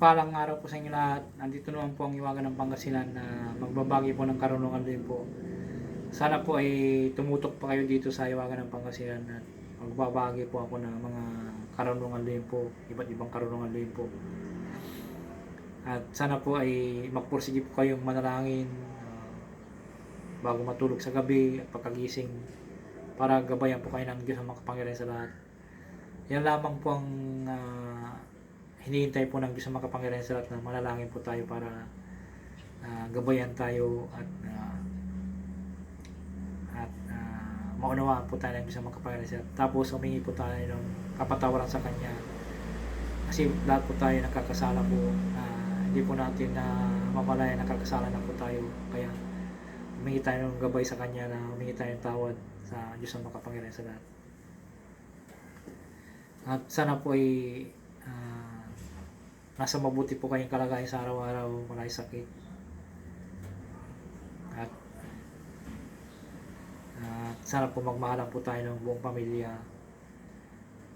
Mapagpalang araw po sa inyo lahat. Nandito naman po ang iwagan ng Pangasinan na magbabagi po ng karunungan din po. Sana po ay tumutok pa kayo dito sa iwagan ng Pangasinan at magbabagi po ako ng mga karunungan din po, iba't ibang karunungan din po. At sana po ay magpursige po kayong manalangin ah, bago matulog sa gabi at pagkagising para gabayan po kayo ng Diyos ang makapangyarihan sa lahat. Yan lamang po ang ah, hinihintay po ng Diyos ang makapangyarihan sa lahat na manalangin po tayo para ah, gabayan tayo at ah, at ah, maunawaan po tayo ng Diyos ang makapangyarihan sa. Tapos humingi po tayo ng kapatawaran sa Kanya. Kasi lahat po tayo nakakasala po na hindi po natin na mamalaya nakakasala na po tayo. Kaya humingi tayo ng gabay sa Kanya na humingi tayo ng tawad sa Diyos ang makapangyarihan sa lahat. At sana po ay ah, nasa mabuti po kayong kalagayan sa araw-araw, wala kayong sakit. At at sana po magmahalan po tayo ng buong pamilya.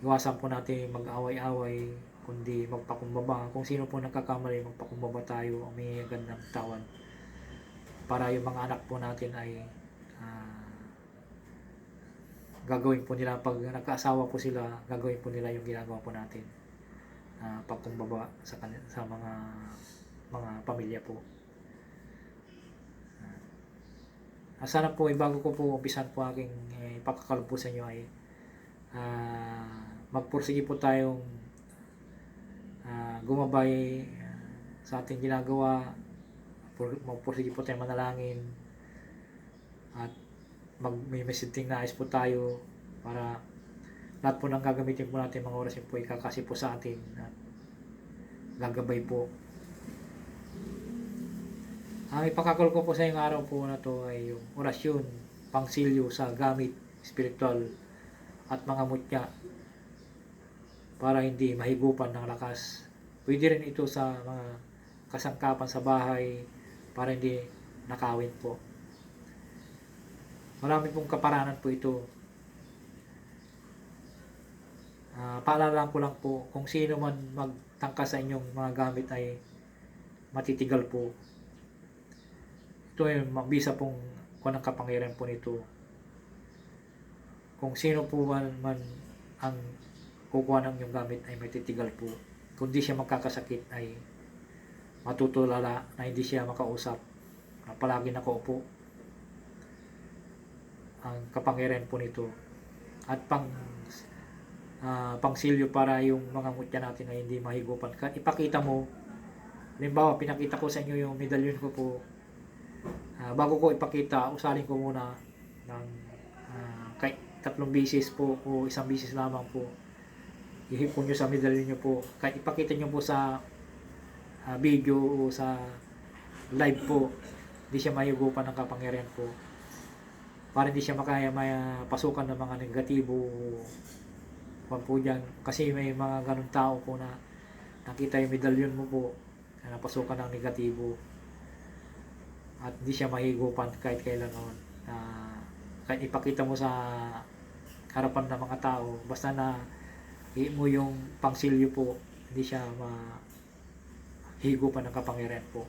Iwasan po natin mag-away-away, kundi magpakumbaba. Kung sino po nagkakamali, magpakumbaba tayo, humingi agad ng tawad. Para yung mga anak po natin ay ah, gagawin po nila pag nagkaasawa po sila, gagawin po nila yung ginagawa po natin. Uh, pagkumbaba sa sa mga mga pamilya po. Ah, sana po, eh, bago ko po umpisan po aking eh, pagkakalog sa inyo ay ah, magpursige po tayong ah, gumabay ah, sa ating ginagawa. Pur- Magpursige po tayong manalangin at mag may messaging nais po tayo para lahat po ng gagamitin po natin mga oras po ikakasi po sa atin at gagabay po. Ang ipakakal ko po sa ngayong araw po na to ay yung orasyon, pangsilyo sa gamit spiritual at mga mutya para hindi mahigupan ng lakas. Pwede rin ito sa mga kasangkapan sa bahay para hindi nakawin po. Marami pong kaparanan po ito. Ah, paalala ko lang po, kung sino man magtangka sa inyong mga gamit ay matitigal po. Ito ay mabisa pong kung ang kapangyarihan po nito. Kung sino po man, man ang kukuha ng inyong gamit ay matitigal po. Kung di siya magkakasakit ay matutulala na hindi siya makausap. na palagi nakaupo ang kapangyarihan po nito at pang ah, pangsilyo para yung mga mutya natin ay hindi mahigupan. Ka ipakita mo halimbawa pinakita ko sa inyo yung medalyon ko po. Ah, bago ko ipakita usalin ko muna ng ah, kay tatlong bisis po o isang bisis lamang po. Ihipon nyo sa medalyon nyo po. Kahit ipakita nyo po sa ah, video o sa live po. Hindi siya mahigupan ng kapangyarihan po. Para hindi siya makaya maya pasukan ng mga negatibo kung po dyan. Kasi may mga ganun tao po na nakita yung medalyon mo po na napasukan ng negatibo at hindi siya mahigupan kahit kailan noon. Na kahit ipakita mo sa harapan ng mga tao, basta na mo yung pangsilyo po, hindi siya mahigupan ng kapangyarihan po.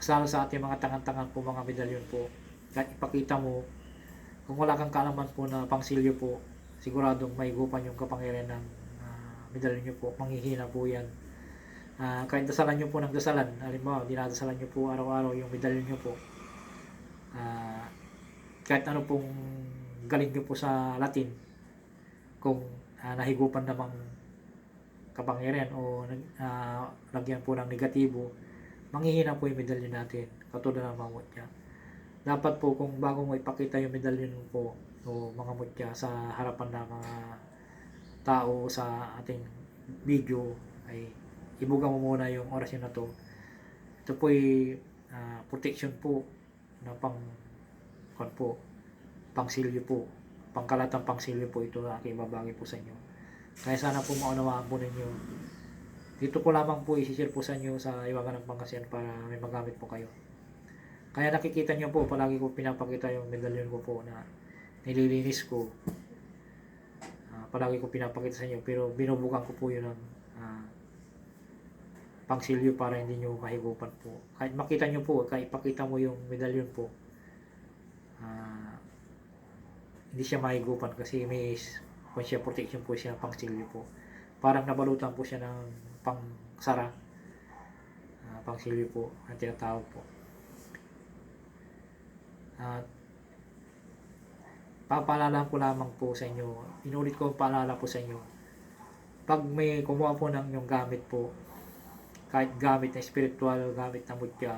Kasama sa ating mga tangan-tangan po, mga medalyon po, kahit ipakita mo, kung wala kang kaalaman po na pangsilyo po, siguradong mahigupan yung kapangyarihan ng uh, medalyon nyo po, manghihina po yan. Ah, kahit dasalan nyo po ng dasalan, halimbawa, dinadasalan nyo po araw-araw yung medalyon nyo po. Ah, kahit ano pong galing nyo po sa Latin, kung ah, nahigupan namang kapangyarihan o uh, lagyan po ng negatibo, manghihina po yung medalyon natin, katulad ng mga mutya. Dapat po kung bago mo ipakita yung medalyon mo po o mga mutya sa harapan ng mga tao sa ating video ay ibuga mo muna yung orasyon na to. Ito po ay ah, protection po na pang kon po pangsilyo po pangkalatang pangsilyo po ito na aking babagi po sa inyo. Kaya sana po maunawaan po ninyo. Dito ko lamang po isi-share po sa inyo sa iwagan ng pangkasiyan para may magamit po kayo kaya nakikita nyo po palagi ko pinapakita yung medalyon ko po na nililinis ko Ah, palagi ko pinapakita sa inyo pero binubukan ko po yun ng ah, pangsilyo para hindi nyo mahigupan po. Kahit makita nyo po, kahit ipakita mo yung medalyon po, ah, hindi siya mahigupan kasi may kung siya protection po siya pangsilyo po. Parang nabalutan po siya ng pangsara. Uh, pangsilyo po ang tinatawag po. At papaalala ko lamang po sa inyo, inulit ko paalala po sa inyo, pag may kumuha po ng yung gamit po, kahit gamit na spiritual, gamit na mutya,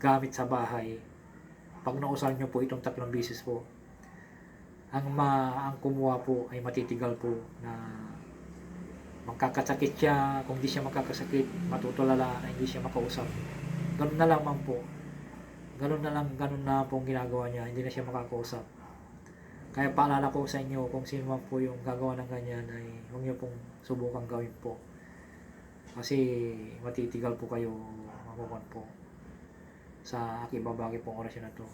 gamit sa bahay, pag nausal nyo po itong tatlong bisis po, ang ma ang kumuha po ay matitigal po na magkakasakit siya, kung di siya magkakasakit, matutulala hindi siya makausap. Ganun na lamang po. Ganun na lang, ganun na po ang ginagawa niya, hindi na siya makakausap. Kaya paalala ko sa inyo kung sino man po yung gagawa ng ganyan ay huwag niyo pong subukan gawin po. Kasi matitigal po kayo makukuhan po sa akibabagi pong orasyon na to.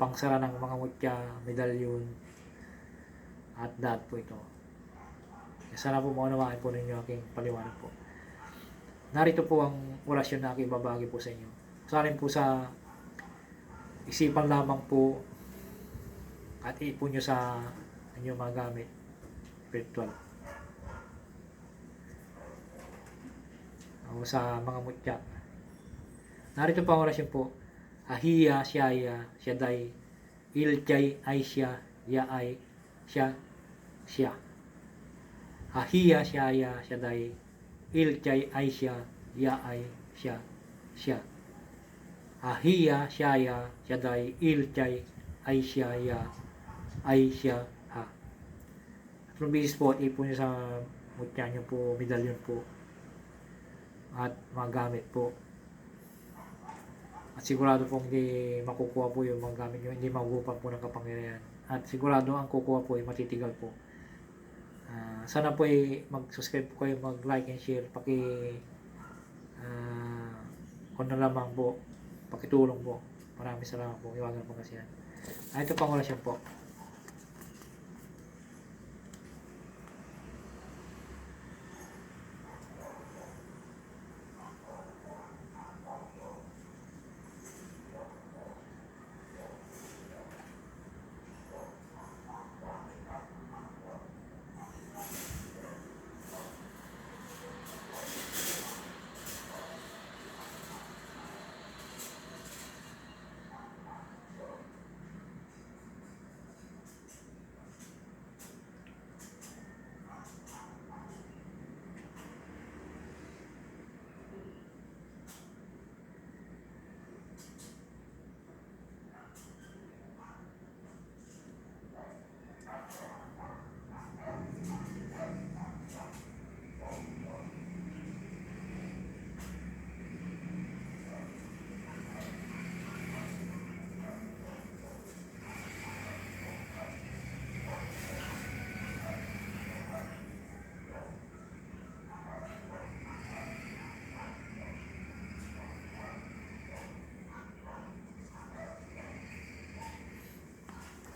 Pangsara ng mga mutya, medalyon, at dad po ito. Sana po maunawaan po ninyo aking paliwanag po. Narito po ang orasyon na aking babagi po sa inyo. Salin po sa isipan lamang po at iipon nyo sa inyong mga gamit spiritual. O sa mga mutya. Narito po ang orasyon po. Ahiya, siyaya, siyaday, ilchay, ay siya, ya ay, siya, siya. Ahiya, siyaya, siyaday, ilchay, ay siya, ya ay, siya, siya. Ahiya, siyaya, siyaday, ilchay, ay siya, ya, ay siya, ha. Tatlong bisis po at ipon nyo sa mutya nyo po, medalyon po, at mga gamit po. At sigurado pong hindi makukuha po yung mga gamit nyo, hindi magugupan po ng kapangyarihan. At sigurado ang kukuha po ay matitigal po. Ah, sana po ay mag-subscribe po kayo, mag-like and share, paki ah kung na lamang po, pakitulong po. Maraming salamat po, iwagan po kasi yan. Ah, ito pang orasyon po.